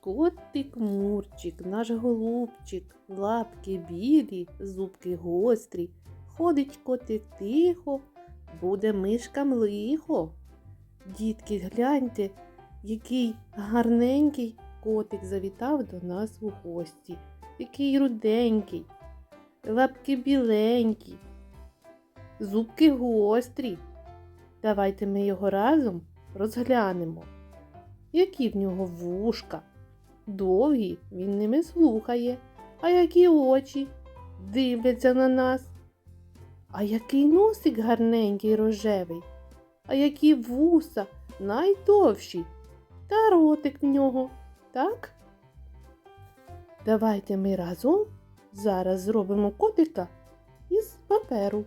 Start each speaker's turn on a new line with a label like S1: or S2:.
S1: Котик Мурчик, наш голубчик, лапки білі, зубки гострі. Ходить котик тихо, буде мишкам лихо. Дітки, гляньте, який гарненький котик завітав до нас у гості. Який руденький, лапки біленькі, зубки гострі. Давайте ми його разом розглянемо. Які в нього вушка, довгі він ними слухає, а які очі дивляться на нас. А який носик гарненький рожевий, а які вуса найдовші, та ротик в нього, так? Давайте ми разом зараз зробимо котика із паперу.